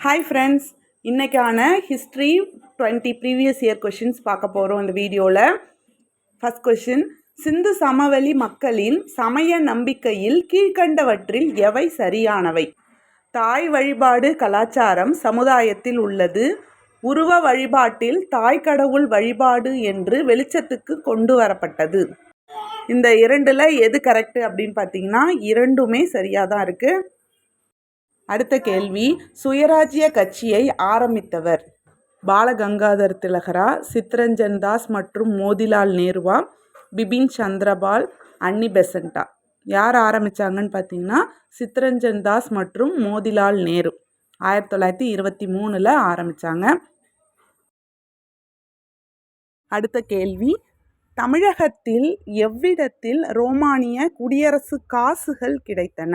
Hi friends இன்றைக்கான history twenty previous year questions பார்க்க போகிறோம் இந்த வீடியோவில் ஃபஸ்ட் கொஷின் சிந்து சமவெளி மக்களின் சமய நம்பிக்கையில் கீழ்கண்டவற்றில் எவை சரியானவை? தாய் வழிபாடு கலாச்சாரம் சமுதாயத்தில் உள்ளது. உருவ வழிபாட்டில் தாய் கடவுள் வழிபாடு என்று வெளிச்சத்துக்கு கொண்டு வரப்பட்டது. இந்த இரண்டில் எது கரெக்டு அப்படின்னு பார்த்தீங்கன்னா இரண்டுமே சரியாக தான் இருக்குது அடுத்த கேள்வி சுயராஜ்ய கட்சியை ஆரம்பித்தவர் பாலகங்காதர் திலகரா சித்ரஞ்சன் தாஸ் மற்றும் மோதிலால் நேருவா பிபின் சந்திரபால் அன்னி பெசண்டா. யார் ஆரம்பித்தாங்கன்னு பார்த்தீங்கன்னா சித்ரஞ்சன் தாஸ் மற்றும் மோதிலால் நேரு. ஆயிரத்தி தொள்ளாயிரத்தி இருபத்தி மூணில் ஆரம்பித்தாங்க அடுத்த கேள்வி தமிழகத்தில் எவ்விடத்தில் ரோமானிய குடியரசு காசுகள் கிடைத்தன?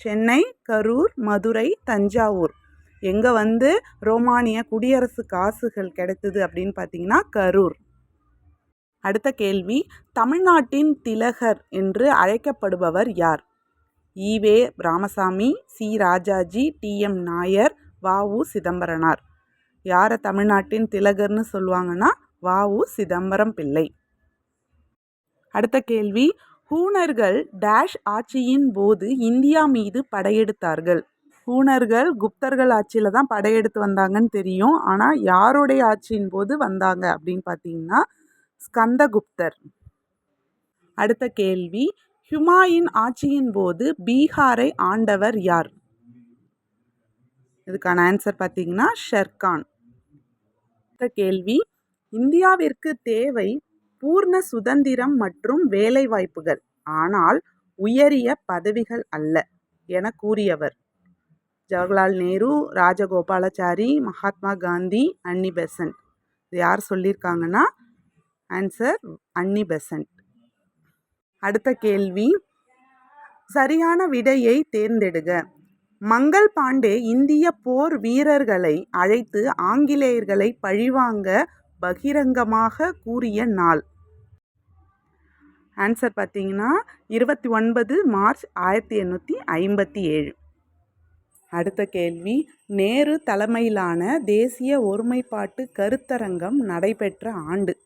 சென்னை கரூர் மதுரை தஞ்சாவூர். எங்கே வந்து ரோமானிய குடியரசு காசுகள் கிடைத்தது அப்படின்னு பார்த்தீங்கன்னா கரூர். அடுத்த கேள்வி தமிழ்நாட்டின் திலகர் என்று அழைக்கப்படுபவர் யார்? EV Ramasamy C. Rajaji T. M. Nair VO Chidambaranar. யாரை தமிழ்நாட்டின் திலகர்னு சொல்லுவாங்கன்னா வாவு சிதம்பரம் பிள்ளை. அடுத்த கேள்வி ஹூணர்கள் டேஷ் ஆட்சியின் போது இந்தியா மீது படையெடுத்தார்கள். ஹூணர்கள் குப்தர்கள் ஆட்சியில் தான் படையெடுத்து வந்தாங்கன்னு தெரியும். ஆனால் யாருடைய ஆட்சியின் போது வந்தாங்க அப்படின்னு பார்த்தீங்கன்னா ஸ்கந்தகுப்தர். அடுத்த கேள்வி. ஹுமாயின் ஆட்சியின் போது பீகாரை ஆண்டவர் யார்? இதுக்கான ஆன்சர் பார்த்தீங்கன்னா ஷெர்கான். அடுத்த கேள்வி. இந்தியாவிற்கு தேவை பூர்ண சுதந்திரம் மற்றும் வேலைவாய்ப்புகள். ஆனால் உயரிய பதவிகள் அல்ல என கூறியவர். Jawaharlal Nehru Rajagopalachari Mahatma Gandhi Annie Besant. இது யார் சொல்லியிருக்காங்கன்னா? Answer Annie Besant. அடுத்த கேள்வி. சரியான விடையை தேர்ந்தெடுக. மங்கள் பாண்டே இந்திய போர் வீரர்களை அழைத்து ஆங்கிலேயர்களை பழிவாங்க பகிரங்கமாக கூறிய நாள். ஆன்சர் பார்த்தீங்கன்னா இருபத்தி ஒன்பது மார்ச் ஆயிரத்தி எண்ணூற்றி ஐம்பத்தி ஏழு. அடுத்த கேள்வி நேரு தலைமையிலான தேசிய ஒருமைப்பாட்டு கருத்தரங்கம் நடைபெற்ற ஆண்டு.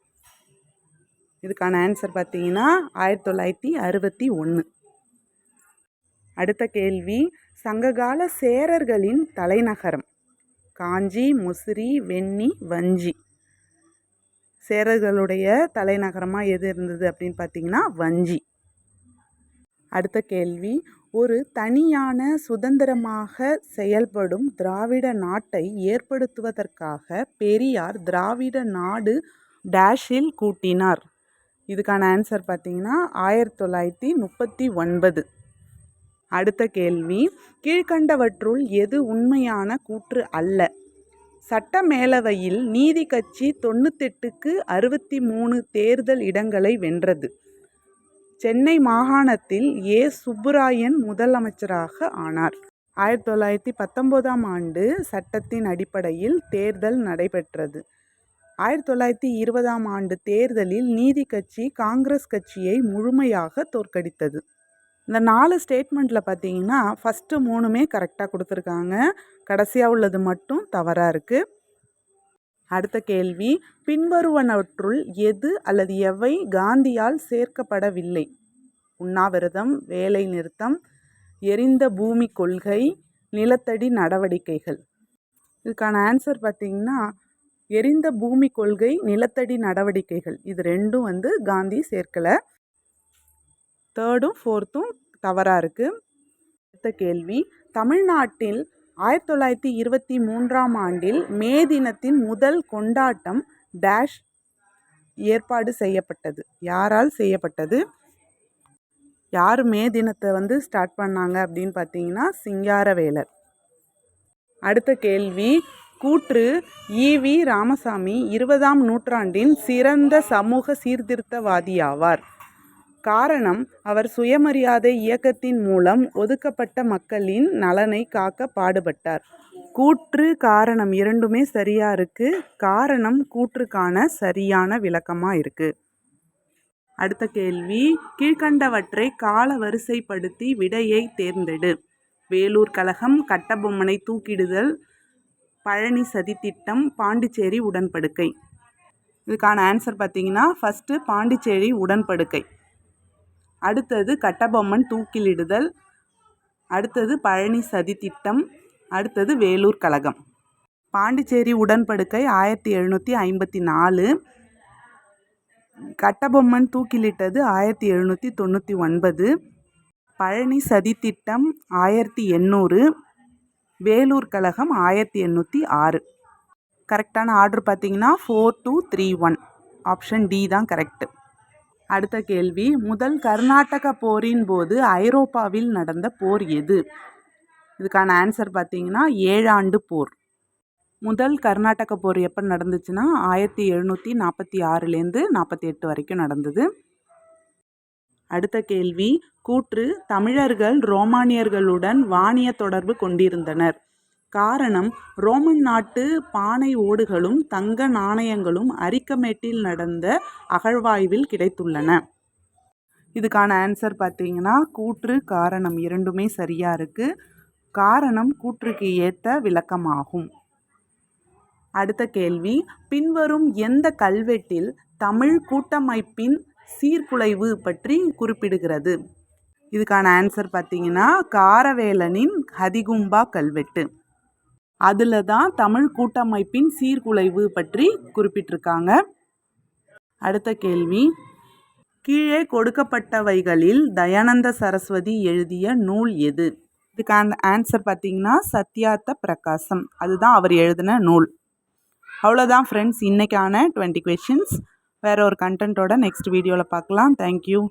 இதுக்கான ஆன்சர் பார்த்தீங்கன்னா ஆயிரத்தி தொள்ளாயிரத்தி அறுபத்தி ஒன்று. அடுத்த கேள்வி சங்ககால சேரர்களின் தலைநகரம். காஞ்சி முசிறி வெண்ணி வஞ்சி. சேரர்களுடைய தலைநகரமாக எது இருந்தது அப்படின்னு பார்த்தீங்கன்னா வஞ்சி. அடுத்த கேள்வி. ஒரு தனியான சுதந்திரமாக செயல்படும் திராவிட நாட்டை ஏற்படுத்துவதற்காக பெரியார் திராவிட நாடு டேஷில் கூட்டினார். இதுக்கான ஆன்சர் பார்த்தீங்கன்னா ஆயிரத்தி தொள்ளாயிரத்தி முப்பத்தி ஒன்பது. அடுத்த கேள்வி. கீழ்கண்டவற்றுள் எது உண்மையான கூற்று அல்ல? சட்ட மேலவையில் நீதி கட்சி தொண்ணூத்தெட்டுக்கு அறுபத்தி மூணு தேர்தல் இடங்களை வென்றது. சென்னை மாகாணத்தில் ஏ. சுப்புராயன் முதலமைச்சராக ஆனார். ஆயிரத்தி தொள்ளாயிரத்தி பத்தொம்போதாம் ஆண்டு சட்டத்தின் அடிப்படையில் தேர்தல் நடைபெற்றது. ஆயிரத்தி தொள்ளாயிரத்தி இருபதாம் ஆண்டு தேர்தலில் நீதி கட்சி காங்கிரஸ் கட்சியை முழுமையாக தோற்கடித்தது. இந்த நாலு ஸ்டேட்மெண்ட்டில் பார்த்தீங்கன்னா ஃபஸ்ட்டு மூணுமே கரெக்டாக கொடுத்துருக்காங்க. கடைசியாக உள்ளது மட்டும் தவறாக இருக்குது அடுத்த கேள்வி பின்வருவனவற்றுள் எது அல்லது எவை காந்தியால் சேர்க்கப்படவில்லை? உண்ணாவிரதம் வேலை நிறுத்தம் எரிந்த பூமி கொள்கை நிலத்தடி நடவடிக்கைகள். இதுக்கான ஆன்சர் பார்த்திங்கன்னா எரிந்த பூமி கொள்கை நிலத்தடி நடவடிக்கைகள். இது ரெண்டும் வந்து காந்தி சேர்க்கலை. தேர்டும் ஃபோர்த்தும் தவறாக இருக்குது அடுத்த கேள்வி தமிழ்நாட்டில் ஆயிரத்தி தொள்ளாயிரத்தி இருபத்தி மூன்றாம் ஆண்டில் மே தினத்தின் முதல் கொண்டாட்டம் டேஷ் ஏற்பாடு செய்யப்பட்டது. யாரால் செய்யப்பட்டது? யார் மே தினத்தை வந்து ஸ்டார்ட் பண்ணாங்க அப்படின்னு பார்த்தீங்கன்னா சிங்காரவேலர். அடுத்த கேள்வி கூற்று ஈவி ராமசாமி இருபதாம் நூற்றாண்டின் சிறந்த சமூக சீர்திருத்தவாதியாவார் காரணம் அவர் சுயமரியாதை இயக்கத்தின் மூலம் ஒதுக்கப்பட்ட மக்களின் நலனை காக்க பாடுபட்டார். கூற்று காரணம் இரண்டுமே சரியா இருக்கு. காரணம் கூற்றுக்கான சரியான விளக்கமா இருக்கு. அடுத்த கேள்வி கீழ்கண்டவற்றை கால வரிசைப்படுத்தி விடையை தேர்ந்தெடு. வேலூர் கழகம் கட்டபொம்மனை தூக்கிடுதல் பழனி சதித்திட்டம் பாண்டிச்சேரி உடன்படுக்கை. இதுக்கான ஆன்சர் பார்த்தீங்கன்னா ஃபஸ்ட்டு பாண்டிச்சேரி உடன்படுக்கை. அடுத்தது கட்டபொம்மன் தூக்கிலிடுதல். அடுத்தது பழனி சதித்திட்டம் அடுத்தது வேலூர் கழகம். பாண்டிச்சேரி உடன்படுக்கை ஆயிரத்தி எழுநூற்றி ஐம்பத்தி நாலு. கட்டபொம்மன் தூக்கிலிட்டது ஆயிரத்தி எழுநூற்றி தொண்ணூற்றி ஒன்பது. பழனி சதித்திட்டம் ஆயிரத்தி எண்ணூறு. வேலூர் கழகம் ஆயிரத்தி எண்ணூற்றி ஆறு. கரெக்டான ஆர்டர் பார்த்தீங்கன்னா four two three one option D தான் கரெக்டு அடுத்த கேள்வி. முதல் கர்நாடக போரின் போது ஐரோப்பாவில் நடந்த போர் எது? இதுக்கான ஆன்சர் பார்த்தீங்கன்னா ஏழாண்டு போர். முதல் கர்நாடக போர் எப்போ நடந்துச்சுன்னா ஆயிரத்தி எழுநூற்றி நாற்பத்தி ஆறுலேருந்து நாற்பத்தி எட்டு வரைக்கும் நடந்தது. அடுத்த கேள்வி. கூற்று. தமிழர்கள் ரோமானியர்களுடன் வாணிய தொடர்பு கொண்டிருந்தனர். காரணம் ரோமன் நாட்டு பானை ஓடுகளும் தங்க நாணயங்களும் அரிக்கமேட்டில் நடந்த அகழ்வாய்வில் கிடைத்துள்ளன. இதுக்கான ஆன்சர் பார்த்தீங்கன்னா கூற்று காரணம் இரண்டுமே சரியாக இருக்குது காரணம் கூற்றுக்கு ஏற்ற விளக்கமாகும். அடுத்த கேள்வி பின்வரும் எந்த கல்வெட்டில் தமிழ் கூட்டமைப்பின் சீர்குலைவு பற்றி குறிப்பிடுகிறது? இதுக்கான ஆன்சர் பார்த்தீங்கன்னா காரவேலனின் ஹதிகும்பா கல்வெட்டு. அதில் தான் தமிழ் கூட்டமைப்பின் சீர்குலைவு பற்றி குறிப்பிட்டிருக்காங்க. அடுத்த கேள்வி. கீழே கொடுக்கப்பட்டவைகளில் தயானந்த சரஸ்வதி எழுதிய நூல் எது? இதுக்கான ஆன்சர் பார்த்தீங்கன்னா சத்யார்த்த பிரகாசம். அதுதான் அவர் எழுதின நூல். அவ்வளோதான் ஃப்ரெண்ட்ஸ் இன்றைக்கான டுவெண்ட்டி கொஷின்ஸ் வேறு ஒரு கண்டென்ட்டோட நெக்ஸ்ட் வீடியோவில் பார்க்கலாம். தேங்க்யூ